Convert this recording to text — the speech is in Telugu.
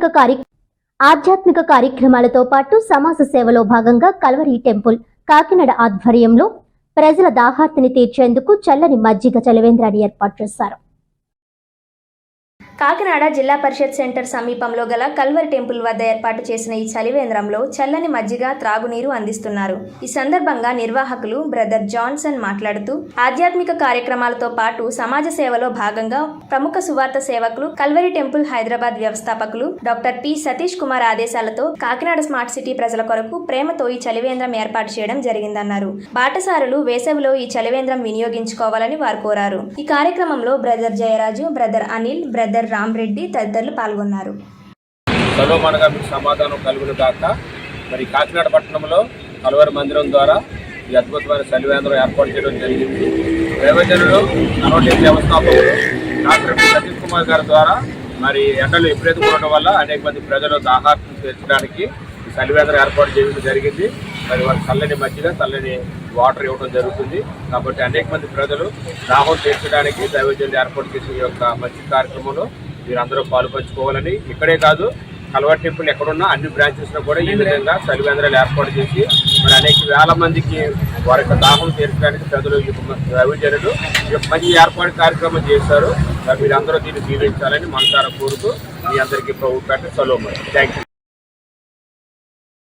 ఆధ్యాత్మిక కార్య ఆధ్యాత్మిక కార్యక్రమాలతో పాటు సమాజ సేవలో భాగంగా కల్వరి టెంపుల్ కాకినాడ ఆధ్వర్యంలో ప్రజల దాహార్తిని తీర్చేందుకు చల్లని మజ్జిగ చలవేంద్రాన్ని ఏర్పాటు చేశారు. కాకినాడ జిల్లా పరిషత్ సెంటర్ సమీపంలో గల కల్వర్ టెంపుల్ వద్ద ఏర్పాటు చేసిన ఈ చలివేంద్రంలో చల్లని మజ్జిగ త్రాగునీరు అందిస్తున్నారు. ఈ సందర్భంగా నిర్వాహకులు బ్రదర్ జాన్సన్ మాట్లాడుతూ ఆధ్యాత్మిక కార్యక్రమాలతో పాటు సమాజ సేవలో భాగంగా ప్రముఖ సువార్త సేవకులు కల్వరి టెంపుల్ హైదరాబాద్ వ్యవస్థాపకులు డాక్టర్ పి. సతీష్ కుమార్ ఆదేశాలతో కాకినాడ స్మార్ట్ సిటీ ప్రజల కొరకు ప్రేమతో ఈ చలివేంద్రం ఏర్పాటు చేయడం జరిగిందన్నారు. బాటసారులు వేసవిలో ఈ చలివేంద్రం వినియోగించుకోవాలని వారు కోరారు. ఈ కార్యక్రమంలో brother Jayaraju brother Anil brother Ramreddy తదితరులు పాల్గొన్నారు సలోమానగా మీకు సమాధానం కలుగును కాక మరి కాకినాడ పట్టణంలో కలువరి మందిరం ద్వారా ఈ అద్భుతమైన సలివేంద్రం ఏర్పాటు చేయడం జరిగింది ప్రయోజనులు నలభై వ్యవస్థాపకులు డాక్టర్ పి. సతీష్ కుమార్ గారి ద్వారా మరి ఎండలు ఎప్పుడైతే ఉండడం వల్ల అనేక మంది ప్రజలు దాహార్థం తీర్చడానికి చలివేదన సలివేంద్రం ఏర్పాటు చేయడం జరిగింది. మరి వారి చల్లని మధ్యన చల్లని వాటర్ ఇవ్వడం జరుగుతుంది. కాబట్టి అనేక మంది ప్రజలు దాహం తీర్చడానికి దైవజనులు ఏర్పాటు చేసిన యొక్క మంచి కార్యక్రమంలో మీరందరూ పాల్పంచుకోవాలని ఇక్కడే కాదు కల్వర్ టెంపుల్ ఎక్కడున్నా అన్ని బ్రాంచెస్లో కూడా ఈ విధంగా చలివేంద్రాలు ఏర్పాటు చేసి మరి అనేక వేల మందికి వారి యొక్క దాహం తీర్చడానికి ప్రజలు ఈ దైవజనులు ఈ యొక్క మంచి ఏర్పాటు కార్యక్రమం చేశారు. మీరందరూ దీన్ని దీవించాలని మనసారా కోరుతూ మీ అందరికీ ప్రభు సెలవు సలోమని థ్యాంక్ యూ